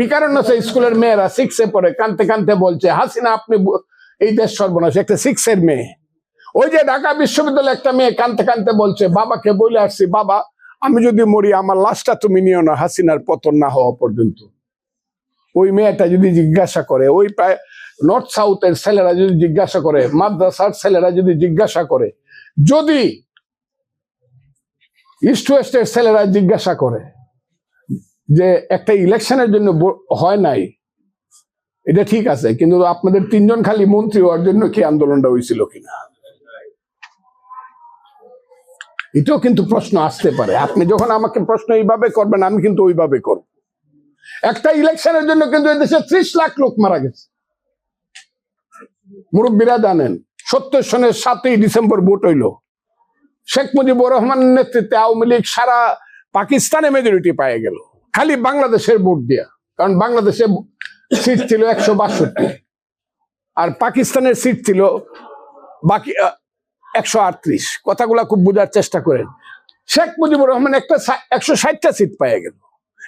বিকারণ্য স্কুলের মেয়েরা সিক্সে পড়ে, কানতে কানতে বলছে, হাসিনা, আপনি এই দেশ সর্বনাশ, একটা সিক্সের মেয়ে। ওই যে ঢাকা বিশ্ববিদ্যালয়ে একটা মেয়ে কানতে কানতে বলছে, বাবাকে বলে আসছি, বাবা, আমি যদি মরি, আমার লাশটা তুমি নিও না, হাসিনার পতন না হওয়া পর্যন্ত। ওই মেয়েটা যদি জিজ্ঞাসা করে, ওই প্রায় নর্থ সাউথের ছেলেরা যদি জিজ্ঞাসা করে, মাদ্রাসার ছেলেরা যদি জিজ্ঞাসা করে, যদি ইস্ট ওয়েস্টের ছেলেরা জিজ্ঞাসা করে যে একটা ইলেকশনের জন্য হয় নাই, এটা ঠিক আছে, কিন্তু আপনাদের তিনজন খালি মন্ত্রী হওয়ার জন্য কি আন্দোলনটা হয়েছিল কিনা? এটাও কিন্তু প্রশ্ন আসতে পারে। আপনি যখন আমাকে প্রশ্ন এইভাবে করবেন, আমি কিন্তু ওইভাবে করব। একটা ইলেকশনের জন্য কিন্তু এদেশে ত্রিশ লাখ লোক মারা গেছে। মুরব্বীরা জানেন, সত্তর সনের সাতই ডিসেম্বর ভোট হইল। শেখ মুজিবুর রহমানের নেতৃত্বে আওয়ামী লীগ সারা পাকিস্তানে মেজরিটি পায়ে গেল। খালি বাংলাদেশের ভোট দিয়া, কারণ বাংলাদেশে সিট ছিল একশো বাষট্টি আর পাকিস্তানের সিট ছিল বাকি একশো আটত্রিশ। কথাগুলা খুব বোঝার চেষ্টা করেন। শেখ মুজিবুর রহমান একটা একশো ষাটটা সিট পেয়ে গেল।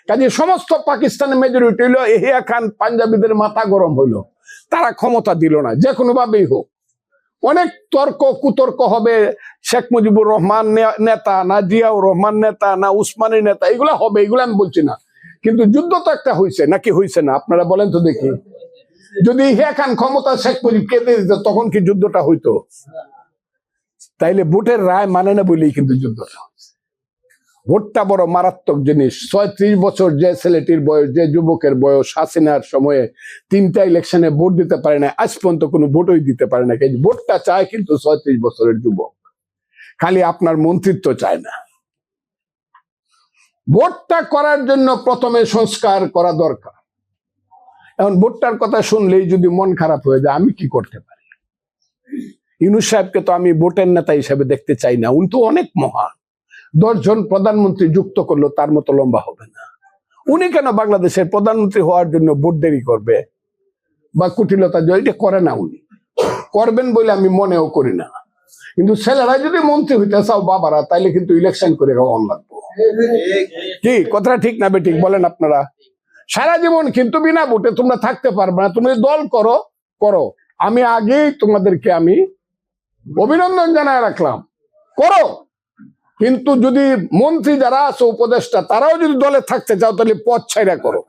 কাজে সমস্ত পাকিস্তানের মেজরিটি হইল এহিয়া খান পাঞ্জাবিদের মাথা গরম হইল। তারা ক্ষমতা দিল না যে কোনো ভাবেই হোক। অনেক তর্ক কুতর্ক হবে শেখ মুজিবুর রহমান নেতা, না জিয়াউর রহমান নেতা, না উসমানী নেতা, এগুলা হবে, এগুলো আমি বলছি না। কিন্তু যুদ্ধ তো একটা হয়েছে নাকি হয়েছে না? আপনারা বলেন তো দেখি। যদি ইহিয়া খান ক্ষমতা শেখ মুজিব কেঁদে দিত, তখন কি যুদ্ধটা হইতো? তাইলে ভোটের রায় মানে না বলেই কিন্তু যুদ্ধটা। ভোটটা বড় মারাত্মক জিনিস। ছয়ত্রিশ বছর যে ছেলেটির বয়স, যে যুবকের বয়স, হাসিনার সময়ে তিনটা ইলেকশনে ভোট দিতে পারে না আজ পর্যন্ত কোনো ভোটই দিতে পারে না ভোটটা চায় কিন্তু ছয়ত্রিশ বছরের যুবক। খালি আপনার মন্ত্রিত্ব চায় না। ভোটটা করার জন্য প্রথমে সংস্কার করা দরকার। এখন ভোটটার কথা শুনলেই যদি মন খারাপ হয়ে যায়, আমি কি করতে পারি? ইউনুস সাহেবকে তো আমি ভোটের নেতা হিসেবে দেখতে চাই না, উনি তো অনেক মহান। দশজন প্রধানমন্ত্রী যুক্ত করল, তার মতো লম্বা হবে না। উনি কেন বাংলাদেশের প্রধানমন্ত্রী হওয়ার জন্য ভোট দেরি করবে? বা কুটিলতা জয়, এটা করে না উনি। করবেন বলে আমি মনেও করি না। কিন্তু ছেলেরা যদি মন্ত্রী হইতে চাও বাবারা, তাইলে কিন্তু ইলেকশন করে রওয়ান লাগবো। কি? কথাটা ঠিক না বেঠিক? বলেন আপনারা। সারা জীবন কিন্তু বিনা ভোটে তোমরা থাকতে পারবে না। তুমি দল করো করো। আমি আগেই তোমাদেরকে আমি অভিনন্দন জানায় রাখলাম। করো। কিন্তু যদি মন্ত্রী যারা আছে, উপদেষ্টা, তারাও যদি দলে থাকতে চাও, তাহলে পথ ছাইরা করো।